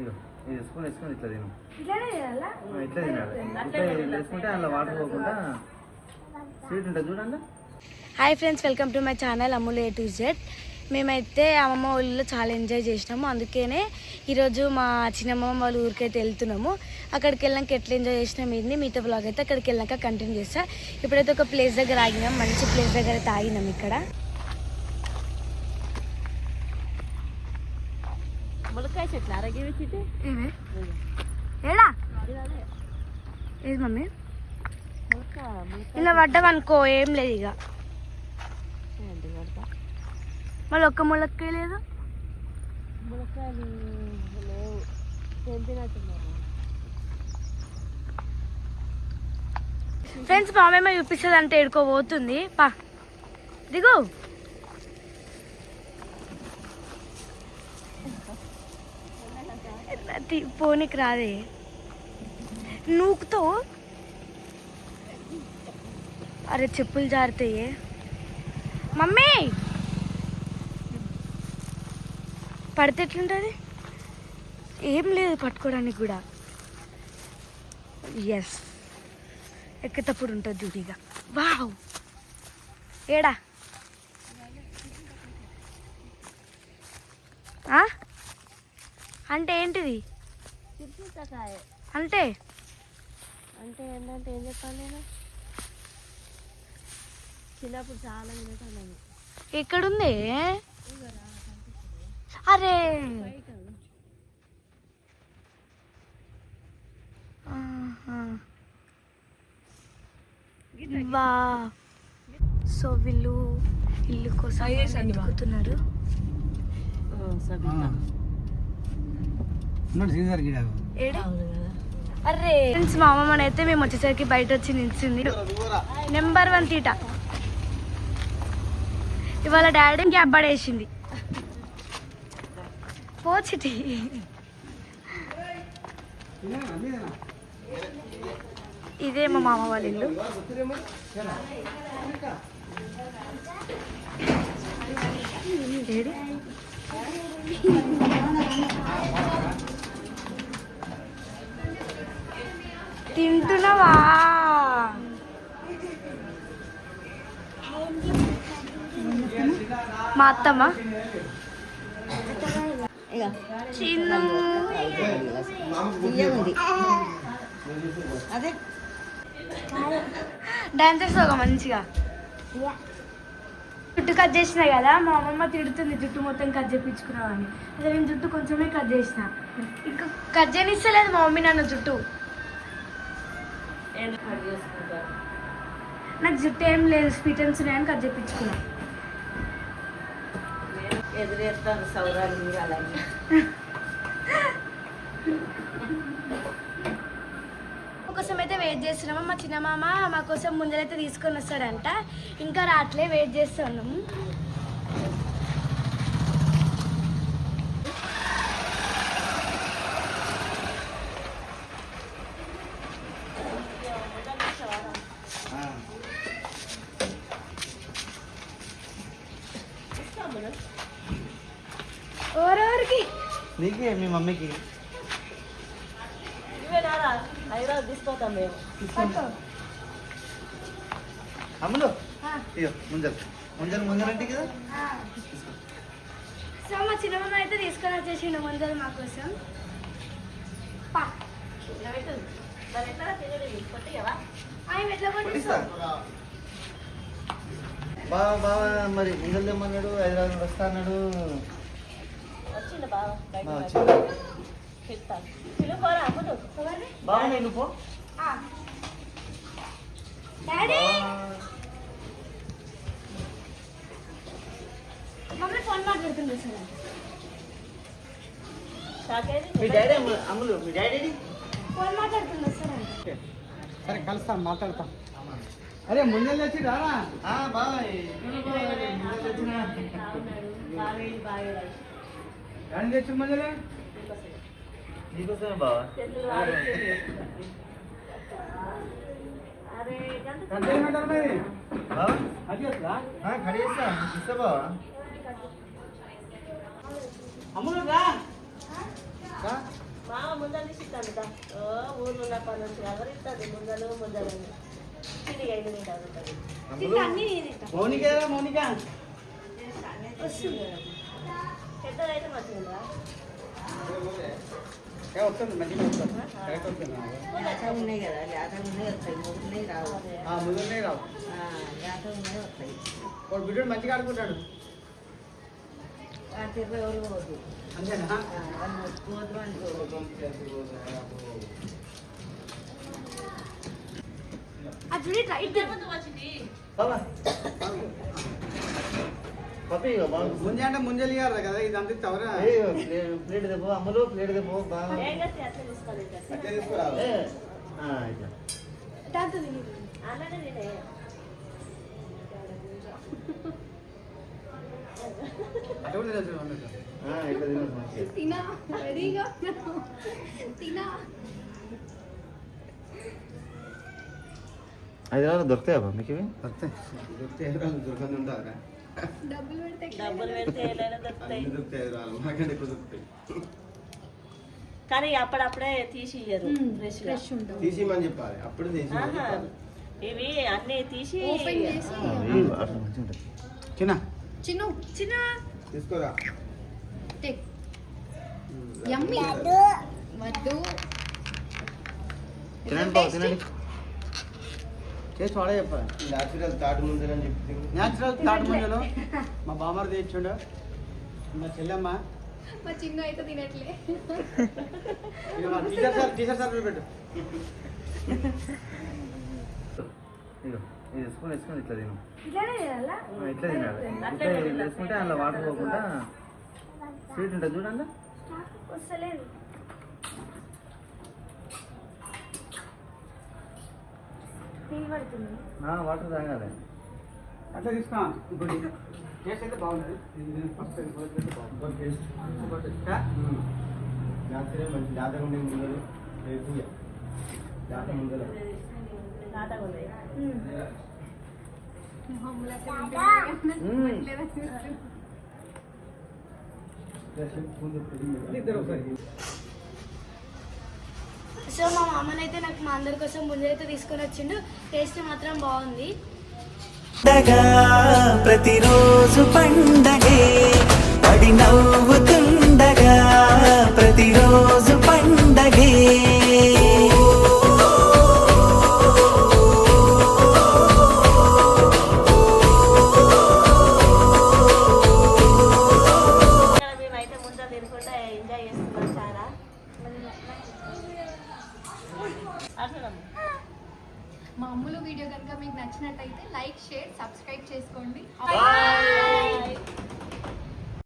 ఇగో ఇది స్పూన్ వేసుకొని ఇట్లా తిను. ఇట్లా తినాలి. ఇట్లా వేసుకుంటే అందులో వాటర్ పోకుండా స్వీట్ ఉంటుంది చూడండి hi friends welcome to my channel Amul A to Z. మేమైతే అమ్మమ్మ ఊళ్ళో చాలా ఎంజాయ్ చేసినాము. అందుకనే ఈరోజు మా చిన్నమ్మ వాళ్ళ ఊరికైతే వెళ్తున్నాము. అక్కడికి వెళ్ళాక ఎట్లా ఎంజాయ్ చేసినాం ఇది మీతో బ్లాగ్ అయితే అక్కడికి వెళ్ళాక కంటిన్యూ చేస్తా. ఇప్పుడైతే ఒక ప్లేస్ దగ్గర ఆగినాం. మంచి ప్లేస్ దగ్గర అయితే ఆగినాం ఇక్కడ. ఏమే ఏడా ఏది మమ్మీ? ఇలా పడ్డామనుకో ఏం లేదు ఇక. మళ్ళీ ఒక్క ములక్కాయ లేదు? ములక్కాయలు లేవు. తెంపినట్టున్నారు. ఫ్రెండ్స్ మా చూపిస్తుంది అంటే ఎడుకో పోతుంది. పా. దిగు. తి- పోనీకి రాదే. నూకుతో? అరే చెప్పులు జారుతాయి. మమ్మీ! పడితే ఎట్లుంటుంది? ఏం లేదు పట్టుకోవడానికి కూడా. ఎస్ ఎక్కేటప్పుడు ఉంటుంది చూడిగా వావ్ ఏడా? ఆ? అంటే ఏంటిది? అంటే అంటే ఏంటంటే ఏం చెప్పాలి నేను? చిన్నప్పుడు చాలా వినటాను ఎక్కడుంది? అరే! ఆహా. వా. సో వీళ్ళు ఇల్లు కోసం వెతుకుతున్నారు? సీజర్ గిడ ఏడే అవును కదా అరే ఫ్రెండ్స్ మా అమ్మమ్మని అయితే మేము వచ్చేసరికి బయట వచ్చి నిలిచింది. నెంబర్ వన్ తీట. ఇవాళ డాడీ క్యాబ్ పడేసింది. పోచిటి ఇదే మా మామ వాళ్ళ ఇల్లు. ఏడి? తింటున్నావా? మా అత్తమ్మ. చిన్న. అదే. డాన్స్ చేస్తావు మంచిగా? జుట్టు కట్ చేసిన కదా మా అమ్మమ్మ తిడుతుంది జుట్టు మొత్తం కట్ చేయించుకున్నావు అని అదే నేను జుట్టు కొంచెమే కట్ చేసిన. ఇంకా కట్ చేయనిస్తలేదు మా మమ్మీ నాన్న జుట్టు. నాకు జుట్టు ఏం లేదు స్పీటన్స్ ఉన్నాయని కట్ చేయించుకున్నా ఎదురేస్తాను సౌరాలు మీరు అలాగే. కోసం అయితే వెయిట్ చేస్తున్నాము మా చిన్న మామ మా కోసం ముందరైతే తీసుకొని వస్తాడంట. ఇంకా రాట్లే వెయిట్ చేస్తున్నాము నీకే మీ మమ్మీకి. అమ్ములు ఇగో ముంజలు ముంజలు ముంజలు కదా? ఆ. సో మా చిన్న మామ అయితే తీసుకొని వచ్చేసిండు ముందర మా కోసం. బాగా బాగా మరి ముంజలు తెమ్మన్నాడు హైదరాబాద్ వస్తా అన్నాడు వచ్చింది బాగా బయట బాగా బయట. వచ్చింది చెప్తాను పిలుకోరా అమ్ముడు ఎవరిని? బాగా నేను పో ఆ. డాడీ మమ్మీ ఫోన్ మాట్లాడుతుంది సార్ షాకేది మీ డాడీ అమ్ములు అమ్ములు మీ డాడీ ఫోన్ మాట్లాడుతుంది సార్ సరే కలుస్తాం మాట్లాడతాం అరే ముందర తెచ్చి రారా బాగా బాగా బాగా కానీ తెచ్చి ముందరే నీకోసమే బావా? మరి? బావా? వస్తుందా. పెడతా ఓ ఊర్లో ఉన్నప్పటి నుంచి ఎవరు ఇస్తుంది ముందలు ముందలు. తిరిగి ఐదు తింటారు. ఉంటుంది మౌనిక మౌనిక. పెద్దదైతే మంచిగా ఏ, వస్తుంది మంచిగా వస్తుంది. కరెక్ట్ వస్తుంది. ఉన్నాయి కదా లేత ఉన్నాయి వస్తాయి ముగ్గురున్నాయి రావు. ఆ, ముందునే రావు. ఆ, లేత ఉన్నాయి వస్తాయి. వాడు బిడ్డడు మంచిగా ఆడుకుంటాడు. ఇరవై ఎవరు పోదు? అంతేనా? పప్పి ఇగో బాబు ముంజే అంటే ముంజలు కదా ఇది అంత తవరా? ప్లేట్ దెబ్బో అమ్మలు ప్లేట్ దెబ్బో బాగా తినే రెడీగా తినా. హైదరాబాద్ దొరుకుతాయా మీకు ఇవి? వస్తాయి. దొరికితే హైదరాబాద్ దొరకని ఉంటుందిరా. డబ్బులు పెడితే డబ్బులు పెడితే ఏదైనా దొరుకుతాయి. మాకంటే ఎక్కువ. కానీ అప్పుడప్పుడే తీసి ఇయ్యరు ఫ్రెష్. ఫ్రెష్ తీసిమని చెప్పాలి అప్పుడు తీసి. ఇవి అన్ని తీసి ఓపెన్ చేసి చిన్న. చిన్ను చిన్న. తీసుకోరా? టేక్. యమ్మీ వద్దు. తినండి తినండి. చేసి వాడే చెప్పాలి న్యాచురల్ తాటి ముందని చెప్పి న్యాచురల్ తాటి ముంజలు? మా బామ్మారు తెచ్చిండు. మా చెల్లెమ్మ. మా చిన్న అయితే తినట్లే. టీచర్ సార్ టీచర్ సార్ పెట్టు. ఇగో ఇది స్పూన్ వేసుకొని ఇట్లా తిను. ఇట్లా తినాలి. ఇట్లా ఇట్లా వేసుకుంటే అందులో వాటర్ పోకుండా స్వీట్ ఉంటుంది చూడండి వాటర్ తాగాలి అట్లా తీసుకో ఇప్పుడు టేస్ట్ అయితే బాగుంది ఇది ఫస్ట్ అయితే బాగుంది ఇంకా? న్యాచురల్ మంచి జాతర ఉండే ముందరు రేపు జాతర ముందర తాతగా ఉన్నాయి మామూలు అసలు మ్మ్. ఇంటికి పెట్టలేదని ఇద్దరు ఒకసారి సో మా మామనైతే నాకు మా అందరి కోసం ముందరైతే తీసుకొని వచ్చిండు. టేస్ట్ మాత్రం బాగుంది. ప్రతిరోజు పండగే. వీడియో కనుక మీకు నచ్చినట్టయితే లైక్ షేర్ సబ్స్క్రైబ్ చేసుకోండి.